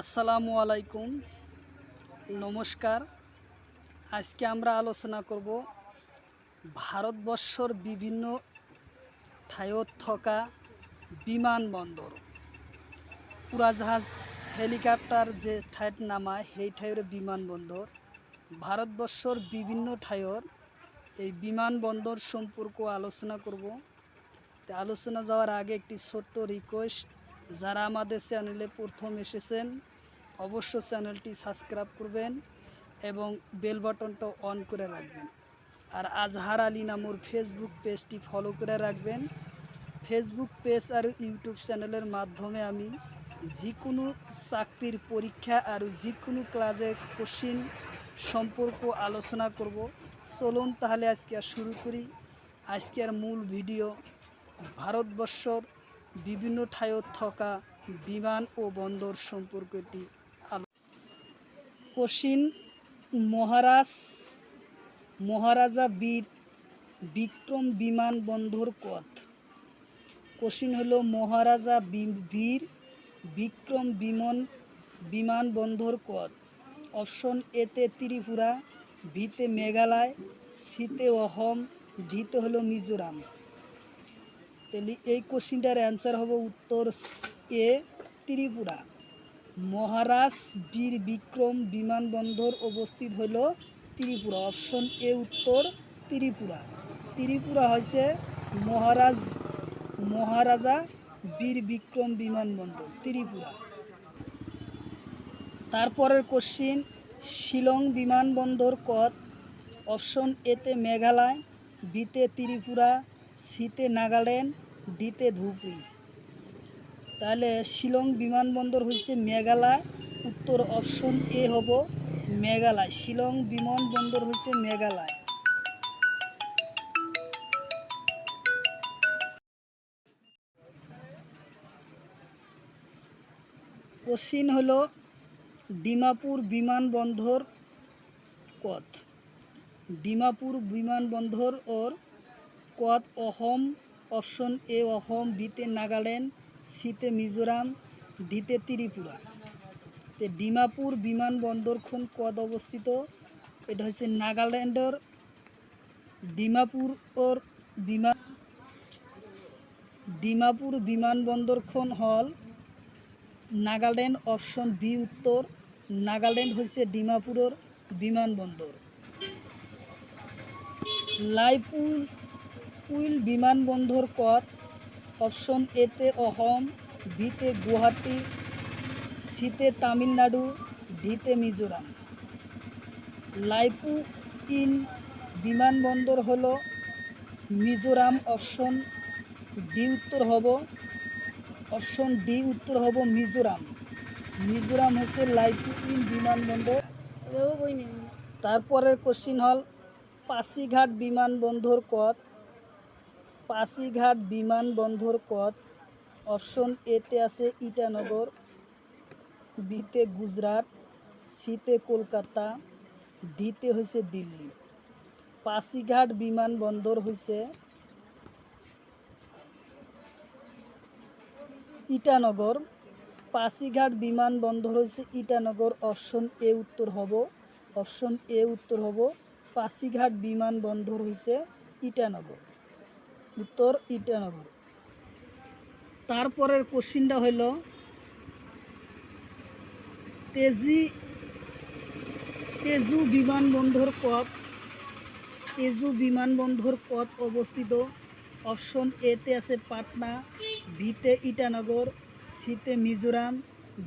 আসসালামু আলাইকুম। নমস্কার। আজকে আমরা আলোচনা করব ভারতবর্ষর বিভিন্ন ঠাইত থকা বিমানবন্দর। উড়াজাহাজ, হেলিকপ্টার যে ঠাইত নামায় সেই ঠাইৰ বিমানবন্দর। ভারতবর্ষর বিভিন্ন ঠাইর এই বিমানবন্দর সম্পর্ক আলোচনা করব। আলোচনা যাওয়ার আগে একটি ছোট্ট রিকোয়েস্ট যারা আমাদের চ্যানেলে প্রথম এসেছেন অবশ্য চ্যানেলটি সাবস্ক্রাইব করবেন এবং বেল বাটনটা অন করে রাখবেন। আর আজহার আলী নামর ফেসবুক পেজটি ফলো করে রাখবেন। ফেসবুক পেজ আর ইউটিউব চ্যানেলের মাধ্যমে আমি যিকোনো চাকরির পরীক্ষা আর যিকোনো ক্লাসের কোশ্চিন সম্পর্ক আলোচনা করব। চলুন তাহলে আজকে শুরু করি। আজকের মূল ভিডিও ভারতবর্ষর বিভিন্ন ঠাইত থকা বিমান ও বন্দর সম্পর্কটি আলো কোশ্চিন মহারাজ মহারাজা বীর বিক্রম বিমানবন্দর কত? কোশ্চিন হলো মহারাজা বীর বিক্রম বিমান বিমানবন্দর কত? অপশন এতে ত্রিপুরা ভিতে মেঘালয় সিতে অসম ডিতে হলো মিজোরাম তাহলে এই কোশ্চিনটার অ্যান্সার হবে উত্তর এ, ত্রিপুরা। মহারাজ বীর বিক্রম বিমানবন্দর অবস্থিত হলো ত্রিপুরা। অপশন এ উত্তর ত্রিপুরা। ত্রিপুরা হয়েছে মহারাজ, মহারাজা বীর বিক্রম বিমানবন্দর, ত্রিপুরা। তারপরের কোশ্চিন, শিলং বিমানবন্দর কত? অপশন এতে মেঘালয় বিতে ত্রিপুরা সিতে নাগাল্যান্ড ডিতে ধুবড়ি তাহলে শিলং বিমানবন্দর হচ্ছে মেঘালয়, উত্তর অপশন এ হব মেঘালয়। শিলং বিমানবন্দর হচ্ছে মেঘালয়। কোশ্চিন হলো, ডিমাপুর বিমানবন্দর কত? ডিমাপুর বিমানবন্দর ওর কত অসম অপশন এ অসম, বিতে নাগাল্যান্ড, সিতে মিজোরাম, ডিতে ত্রিপুরা। তে ডিমাপুর বিমানবন্দরখন কত অবস্থিত? এটা হচ্ছে নাগাল্যান্ডের ডিমাপুর ওর বিমান ডিমাপুর বিমানবন্দরখন হল নাগাল্যান্ড, অপশন বি উত্তর। নাগাল্যান্ড হচ্ছে ডিমাপুরের বিমানবন্দর। লাইপুর পুইল বিমানবন্দর কত অপশন এতে অসম বিতে গুয়াহাটি সিতে তামিলনাড়ু ডিতে মিজোরাম। লাইপু ইন বিমানবন্দর হল মিজোরাম অপশন ডি উত্তর হব অপশন ডি উত্তর হব মিজোরাম। মিজোরাম হচ্ছে লাইপু ইন বিমানবন্দর। তারপরের কোশ্চিন হল পাসিঘাট বিমানবন্দর কত পাসিঘাট বিমানবন্দর কত অপশন এতে আছে ইটানগর, বিতে গুজরাট, সিতে কলকাতা, ডিতে হয়েছে দিল্লি। পাসিঘাট বিমানবন্দর হয়েছে ইটানগর। পাসিঘাট বিমানবন্দর হয়েছে ইটানগর, অপশন এ উত্তর হব, অপশন এ উত্তর হব। পাসিঘাট বিমানবন্দর হয়েছে ইটানগর। উত্তর ইটানগর। তারপরের কোশ্চিনটা হইল, তেজি, তেজু বিমানবন্দর পথ তেজু বিমানবন্দর পথ অবস্থিত? অপশন এতে আছে পাটনা বিতে ইটানগর সিতে মিজোরাম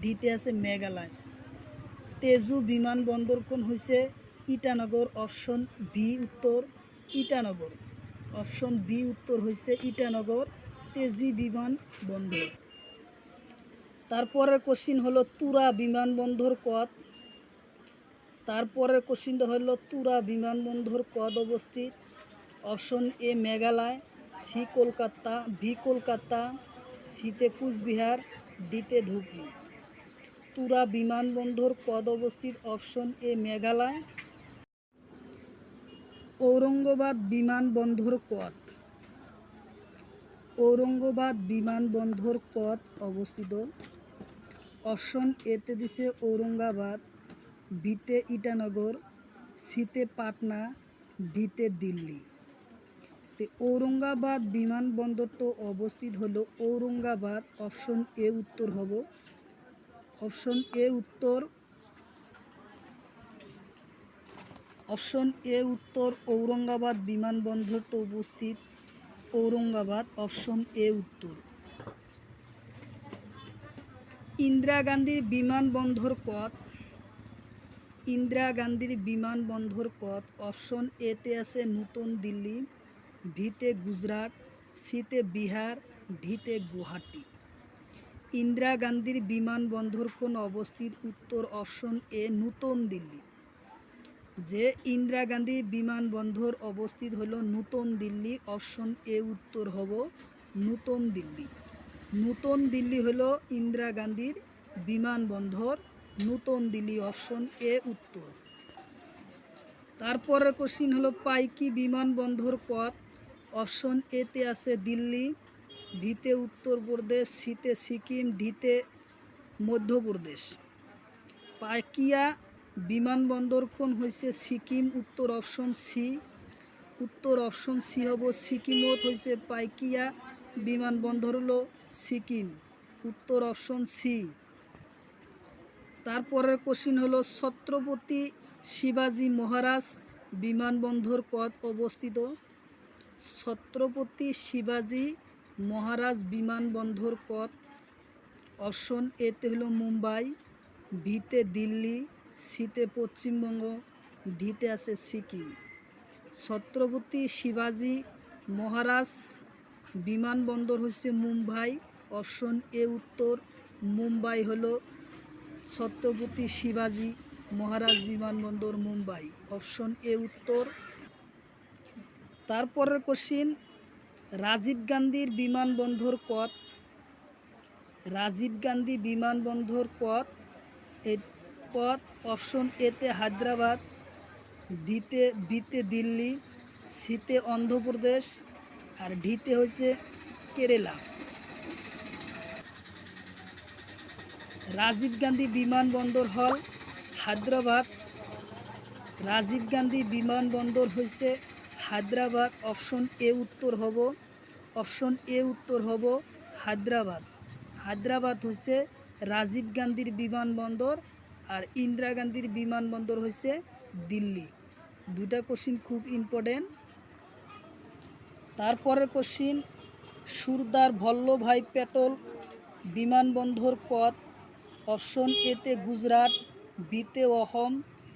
ডিতে আছে মেঘালয়। তেজু বিমানবন্দরখন হয়েছে ইটানগর, অপশন বি, উত্তর ইটানগর। অপশন বি উত্তর হয়েছে ইটানগর, তেজি বিমানবন্দর। তারপরের কোশ্চিন হলো তুরা বিমানবন্দর কত? তারপরের কোশ্চিনটা হলো তুরা বিমানবন্দর কত অবস্থিত? Option A Meghalaya, C Kolkata, B Kolkata, সিতে কুচবিহার, ডিতে ধুবড়ি। তুরা বিমানবন্দর কত অবস্থিত? অপশন এ মেঘালয় ঔরঙ্গাবাদ বিমানবন্দর কত? ঔরঙ্গাবাদ বিমানবন্দর কত অবস্থিত? অপশন এতে দিছে ঔরঙ্গাবাদ বিতে ইটানগর সিতে পাটনা ডিতে দিল্লি। তো ঔরঙ্গাবাদ বিমানবন্দর তো অবস্থিত হলো ঔরঙ্গাবাদ, অপশন এ উত্তর হব। অপশন এ উত্তর অপশন এ উত্তর, ঔরঙ্গাবাদ বিমানবন্দর তো উপস্থিত। ঔরঙ্গাবাদ অপশন এ উত্তর। ইন্দিরা গান্ধীর বিমানবন্দর পথ। ইন্দিরা গান্ধীর বিমানবন্দর পথ অপশন এতে আছে নতুন দিল্লি ভিতে গুজরাট সিতে বিহার ঢিতে গুয়াহাটি। ইন্দিরা গান্ধীর বিমানবন্দর কোন অবস্থিত? উত্তর অপশন এ, নতুন দিল্লি। যে ইন্দিরা গান্ধী বিমানবন্দর অবস্থিত হল নতুন দিল্লি অপশন এ উত্তর হব নতুন দিল্লি। নতুন দিল্লি হল ইন্দিরা গান্ধীর বিমানবন্দর, নতুন দিল্লি অপশন এ উত্তর। তারপরের কোশ্চিন হলো পাইকি বিমানবন্দর পথ অপশন এতে আছে দিল্লি ভিতে উত্তরপ্রদেশ সিতে সিকিম ডিতে মধ্যপ্রদেশ। পাইকিয়া বিমানবন্দর কোন হয়েছে সিকিম, উত্তর অপশন সি উত্তর অপশন সি হব সিকিমত হয়েছে পাইকিয়া বিমানবন্দর হলো সিকিম, উত্তর অপশন সি তারপরের কোশ্চিন হলো, ছত্রপতি শিবাজি মহারাজ বিমানবন্দর পথ অবস্থিত? ছত্রপতি শিবাজি মহারাজ বিমানবন্দর পথ অপশন এতে হলো মুম্বাই ভিতে দিল্লি সিতে পশ্চিমবঙ্গ ডিতে আছে সিকিম। ছত্রপতি শিবাজি মহারাজ, বিমানবন্দর হচ্ছে মুম্বাই। অপশন এ উত্তর, মুম্বাই হলো ছত্রপতি শিবাজি মহারাজ বিমানবন্দর মুম্বাই। অপশন এ উত্তর। তারপরের কোশ্চিন রাজীব গান্ধীর বিমানবন্দর পথ রাজীব গান্ধী বিমানবন্দর এই পথ অপশন এতে হায়দ্রাবাদ ডিতে বিতে দিল্লি সিতে অন্ধ্রপ্রদেশ আর ডিতে হচ্ছে কেরালা। রাজীব গান্ধী বিমানবন্দর হল হায়দ্রাবাদ। রাজীব গান্ধী বিমানবন্দর হয়েছে হায়দ্রাবাদ। অপশন এ উত্তর হব, অপশন এ উত্তর হব হায়দ্রাবাদ। হায়দ্রাবাদ হচ্ছে রাজীব গান্ধীর বিমানবন্দর আর ইন্দিরা গান্ধীর বিমানবন্দর হয়েছে দিল্লি। দুটা কোশ্চিন খুব ইম্পর্টেন্ট তারপরের কোশ্চিন সুরদার ভল্লভাই প্যাটেল বিমানবন্দর পথ অপশন এতে গুজরাট বিতে অসম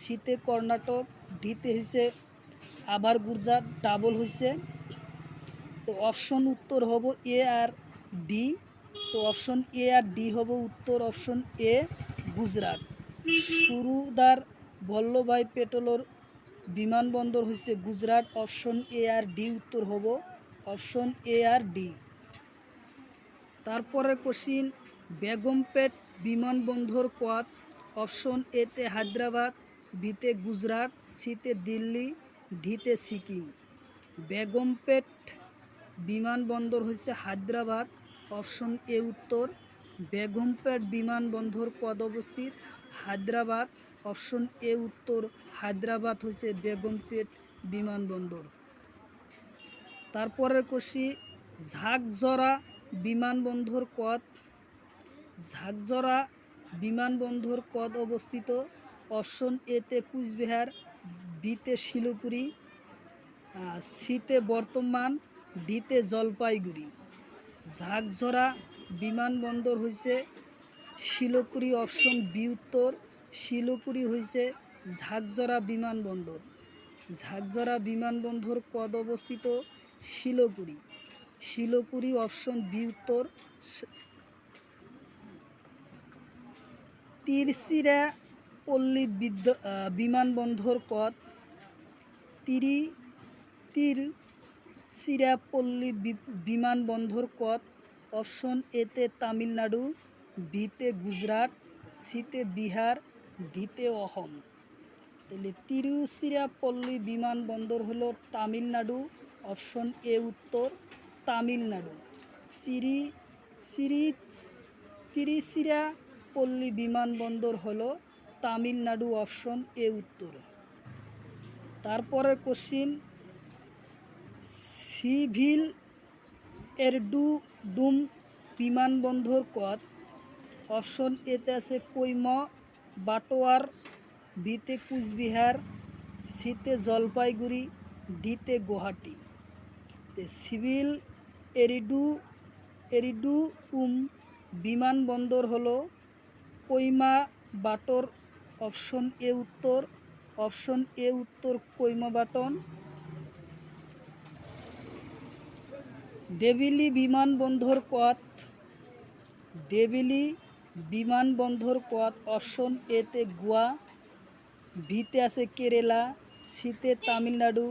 শীতে কর্ণাটক ডিতে হয়েছে আবার গুজরাট ডাবল হয়েছে তো অপশন উত্তর হব এ আর ডি তো অপশন এ আর ডি হব উত্তর অপশন এ গুজরাট। সুরুদার বল্লভাই পেট্রোলর বিমানবন্দর হয়েছে গুজরাট, অপশন এ আর ডি উত্তর হব অপশন এ আর ডি তারপরে কোশ্চিন, বেগমপেট বিমানবন্দর পথ অপশন এতে হায়দ্রাবাদ বিতে গুজরাট সিতে দিল্লি ডিতে সিকিম। বেগমপেট বিমানবন্দর হচ্ছে হায়দ্রাবাদ, অপশন এ উত্তর। বেগমপেট বিমানবন্দর পদ অবস্থিত? হায়দ্রাবাদ। অপশন এ উত্তর হায়দ্রাবাদ হচ্ছে বেগমপেট বিমানবন্দর। তারপরের কোশি ঝাঁকজরা বিমানবন্দর কদ ঝাঁকজরা বিমানবন্দর কদ অবস্থিত? অপশন এতে কুচবিহার বিতে আহ, সিতে বর্তমান ডিতে জলপাইগুড়ি। ঝাঁকঝরা বিমানবন্দর হয়েছে শিলিগুড়ি অপশন বি উত্তর। শিলিগুড়ি হয়েছে ঝাঁকঝরা বিমানবন্দর। ঝাঁকঝরা বিমানবন্দর পদ অবস্থিত শিলিগুড়ি শিলিগুড়ি অপশন বি উত্তর। তিরসিরা পল্লী বিদ্য বিমানবন্দর পথ তিরি তীর সিরাপল্লী বিমানবন্দর পথ অপশন এতে তামিলনাড়ু। বিতে গুজরাট, সিতে বিহার, ডিতে অসম। তাহলে তিরুচিরাপল্লী বিমানবন্দর হলো তামিলনাড়ু, অপশন এ উত্তর, তামিলনাড়ু। সিরি সিরি তিরিচিরা তিরুচিরাপল্লী বিমানবন্দর হলো তামিলনাড়ু, অপশন এ উত্তর। তারপরের কোশ্চিন সিভিল এরডুডুম বিমানবন্দর কত? অপশন এতে আছে কৈমা, বাটোয়ার বিতে কুচবিহার সিতে জলপাইগুড়ি ডিতে গুয়াহাটি। সিভিল, এরিডু এরিডু উম, বিমানবন্দর হল কৈমা, বাটর, অপশন এ উত্তর, অপশন এ উত্তর কৈমা বাটন। দেবিলি বিমানবন্দর কত দেবিলি বিমানবন্দর কত অপশন এতে গোয়া ভিতে আছে কেরালা শীতে তামিলনাড়ু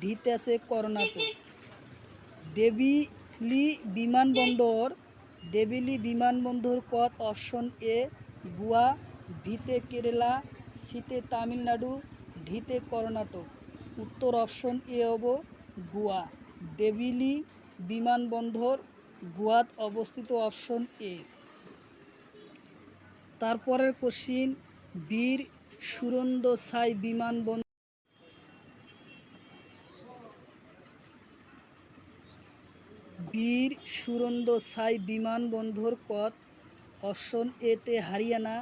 ডিতে আছে কর্ণাটক। দেবিলি বিমানবন্দর দেবিলি বিমানবন্দর কত অপশন এ গোয়া ভিতে কেরালা শীতে তামিলনাড়ু ঢিতে কর্ণাটক। উত্তর অপশন এ হব গোয়া। দেবিলি বিমানবন্দর, গোয়াত অবস্থিত অপশন এ। তারপরের কোশ্চিন, বীর সুরন্দ সাই বিমানবন্দর। বীর সুরন্দ সাই বিমানবন্দর কত অপশন এতে হারিয়ানা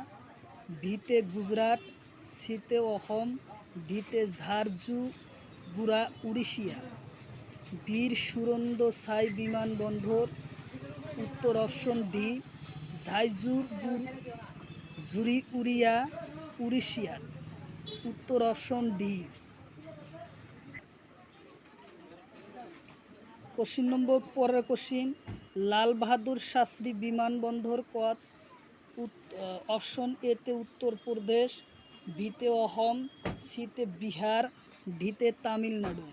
ভিতে গুজরাট সিতে অসম ডিতে ঝারঝুগুড়া উড়িষ্যা। বীর সুরন্দ সাই বিমানবন্দর, উত্তর অপশন ডি ঝাইজুরগুর ঝুরি উড়িয়া উড়িষ্যা। উত্তর অপশন ডি। কোশ্চিন নম্বর, পরের কোশ্চিন। লাল বাহাদুর শাস্ত্রী বিমানবন্দর কত অপশন এতে উত্তরপ্রদেশ বিতে অহম সিতে বিহার, ডিতে তামিলনাড়ু।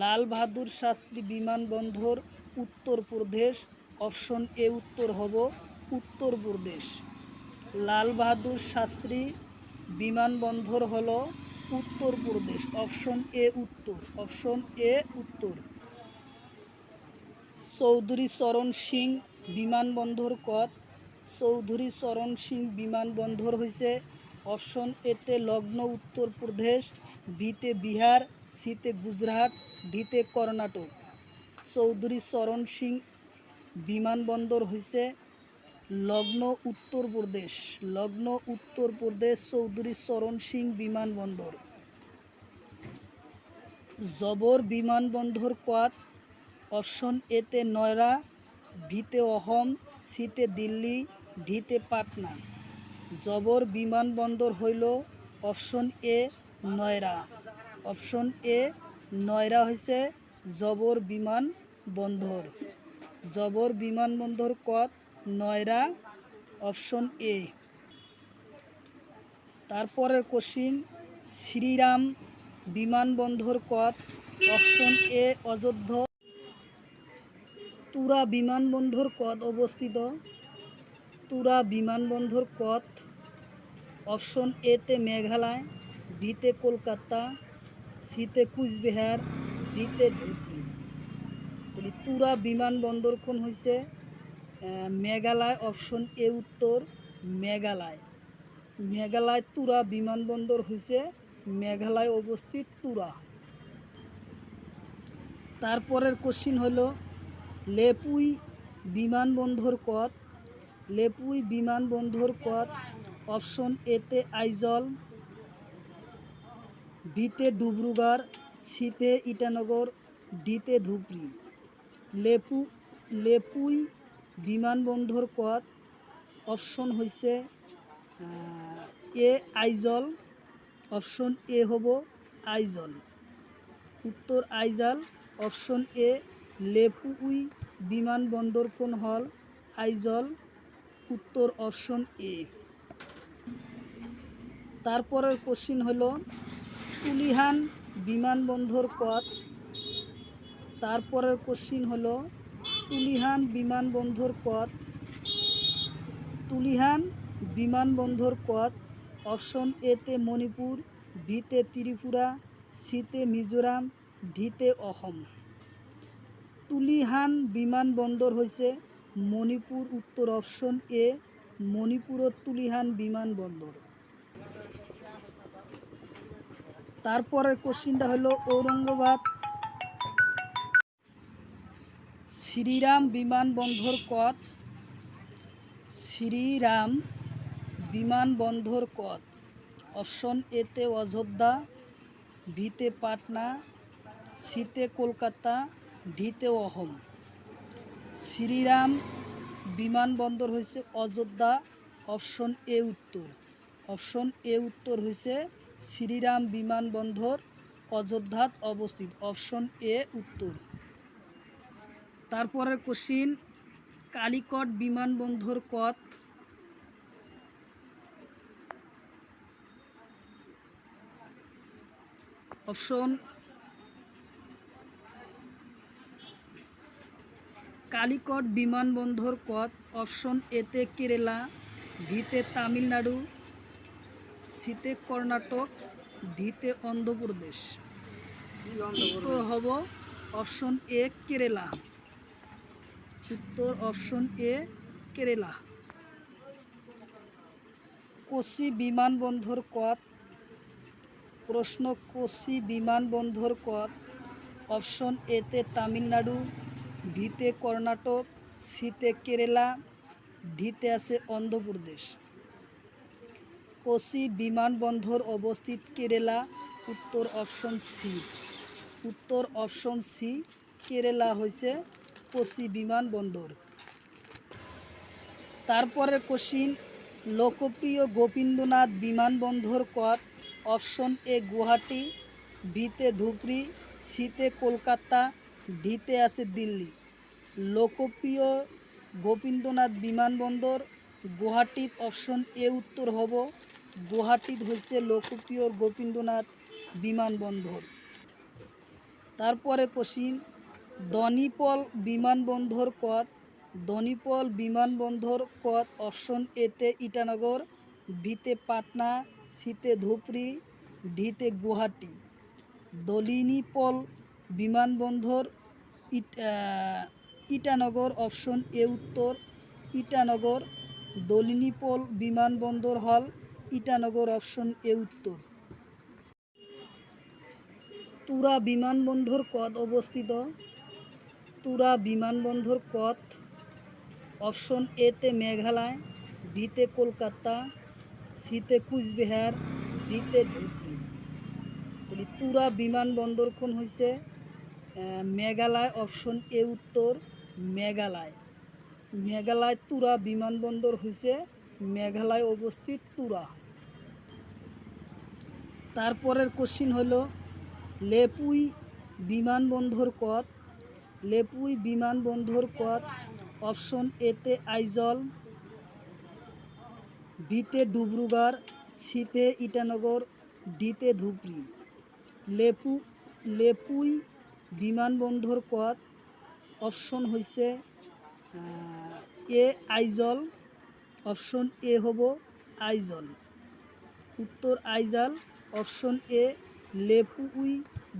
লাল বাহাদুর শাস্ত্রী বিমানবন্দর উত্তরপ্রদেশ অপশন এ উত্তর হব উত্তরপ্রদেশ লাল বাহাদুর শাস্ত্রী বিমানবন্দর হল উত্তরপ্রদেশ অপশন এ উত্তর, অপশন এ উত্তর। চৌধুরী চরণ সিং বিমানবন্দর কত চৌধুরী চরণ সিং বিমানবন্দর হয়েছে অপশন এতে লগ্ন উত্তরপ্রদেশ বিতে বিহার, সিতে গুজরাট, ডিতে কর্ণাটক। চৌধুরী চরণ সিং বিমানবন্দর হয়েছে লগ্ন উত্তরপ্রদেশ লগ্ন উত্তরপ্রদেশ চৌধুরী চরণ সিং বিমানবন্দর। জবর বিমানবন্দর কত অপশন এতে নয়রা, ভিতে অহম, সিতে দিল্লি ঢিতে পাটনা। জবর বিমানবন্দর হইল অপশন এ নয়রা। অপশন এ নয়রা হয়েছে জবর বিমান বন্দর জবর বিমানবন্দর কত নয়রা অপশন এ তারপরের কোশ্চিন শ্রীরাম বিমানবন্দর কত অপশন এ অযোধ্যা। তুরা বিমানবন্দর কত অবস্থিত। তুরা বিমানবন্দর কত অপশন এতে মেঘালয় বিতে কলকাতা সিতে কুচবিহার ডিতে ধুবড়ি। তাহলে তুরা কোন হয়েছে মেঘালয় অপশন এ উত্তর মেঘালয়। মেঘালয় তুরা বিমানবন্দর হয়েছে মেঘালয় অবস্থিত তুরা। তারপরের কোশ্চিন হল, লেপুই বিমানবন্দর কত? লেপুই বিমানবন্দর কত? অপশন এতে আইজল বিতে ডুবরুগড় সিতে ইটানগর ডিতে ধুবড়ি লেপু, লেপুই বিমানবন্দর কত অপশন হয়েছে এ আইজল, অপশন এ হব আইজল। উত্তর আইজাল, অপশন এ লেপুই বিমানবন্দর কোন হল আইজল, উত্তর অপশন এ। তারপরের কোশ্চিন হলো তুলিহান বিমানবন্দর কত তারপরের কোশ্চিন হলো তুলিহান বিমানবন্দর কত তুলিহান বিমানবন্দর কত অপশন এতে মণিপুর বিতে ত্রিপুরা সিতে মিজোরাম ডিতে অসম। তুলিহান বিমানবন্দর হয়েছে মণিপুর উত্তর অপশন এ মণিপুরের তুলিহান বিমানবন্দর। তারপরের কোশ্চিনটা হলো ঔরঙ্গাবাদ শ্রীরাম বিমানবন্দর কত? শ্রীরাম বিমানবন্দর কত? অপশন এতে অযোধ্যা ভিতে পাটনা সিতে কলকাতা ডিতে অহম। শ্রীরাম বিমানবন্দর হয়েছে অযোধ্যা, অপশন এ উত্তর। অপশন এ উত্তর হয়েছে শ্রীরাম বিমানবন্দর, অযোধ্যাত অবস্থিত। অপশন এ উত্তর। তারপরের কোশ্চিন কালিকট বিমানবন্দর কত? অপশন কালিকট বিমানবন্দর কত? অপশন এতে কেরালা ভিতে তামিলনাড়ু সিতে কর্ণাটক ডিতে অন্ধ্রপ্রদেশ। উত্তর হব অপশন এ কেরালা। উত্তর অপশন এ, কেরালা। কোচি বিমানবন্দর কত প্রশ্ন, কোচি বিমানবন্দর কত অপশন এতে তামিলনাড়ু ভিতে কর্ণাটক সিতে কেরালা ডিতে আছে অন্ধ্রপ্রদেশ। কোচি বিমানবন্দর অবস্থিত কেরালা, উত্তর অপশন সি। উত্তর অপশন সি, কেরালা হয়েছে কোচি বিমানবন্দর তারপরে কোশ্চিন লোকপ্রিয় গোবিন্দনাথ বিমানবন্দর কত অপশন এ গুয়াহাটি ভিতে ধুবড়ি শীতে কলকাতা, ডিতে আছে দিল্লি। লোকপ্রিয় গোবিন্দনাথ বিমানবন্দর গুয়াহাটিত অপশন এ উত্তর হব। গুয়াহাটিত হচ্ছে লোকপ্রিয় গোবিন্দনাথ বিমানবন্দর তারপরে কোশ্চিন দনিপল বিমানবন্দর কত দনিপল বিমানবন্দর কত অপশন এতে ইটানগর ভিতে পাটনা সিতে ধুবড়ি ডিতে গুয়াহাটি। দলিনীপল বিমানবন্দর ইটানগর অপশন এ উত্তর, ইটানগর, দলিনীপল বিমানবন্দর হল ইটানগর অপশন এ উত্তর। তুরা বিমানবন্দর কত অবস্থিত? তুরা বিমানবন্দর কত অপশন এতে মেঘালয় বিতে কলকাতা সিতে কুচবিহার ডিতে ধুবড়ি তাহলে তুরা বিমানবন্দরখন হয়েছে মেঘালয়, অপশন এ উত্তর, মেঘালয়। মেঘালয় তুরা বিমানবন্দর হয়েছে মেঘালয় অবস্থিত তুরা তারপরের কোশ্চিন হলো, লেপুই বিমানবন্দর কত লেপুই বিমানবন্দর কত অপশন এতে আইজল বিতে ডুবরুগড় সিতে ইটানগর ডিতে ধুবড়ি। লেপু, লেপুই বিমানবন্দর কত অপশন হয়েছে এ আইজল, অপশন এ হব আইজল। উত্তর আইজাল, অপশন এ লেপুই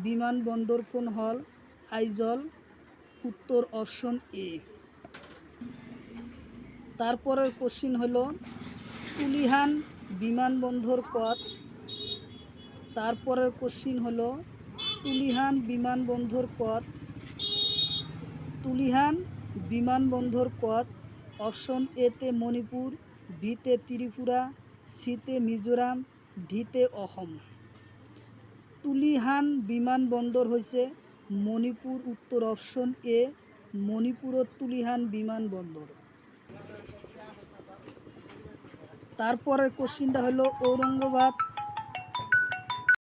বিমানবন্দর কোন হল? আইজল উত্তর অপশন এ। তারপরের কোশ্চিন হলো তুলিহান বিমানবন্দর কত তারপরের কোশ্চিন হলো তুলিহান বিমানবন্দর কত তুলিহান বিমানবন্দর কত অপশন এতে মণিপুর বিতে ত্রিপুরা সিতে মিজোরাম ডিতে অসম। তুলিহান বিমানবন্দর হয়েছে মণিপুর উত্তর অপশন এ মণিপুরের তুলিহান বিমানবন্দর তারপরের কোশ্চিনটা হলো ঔরঙ্গাবাদ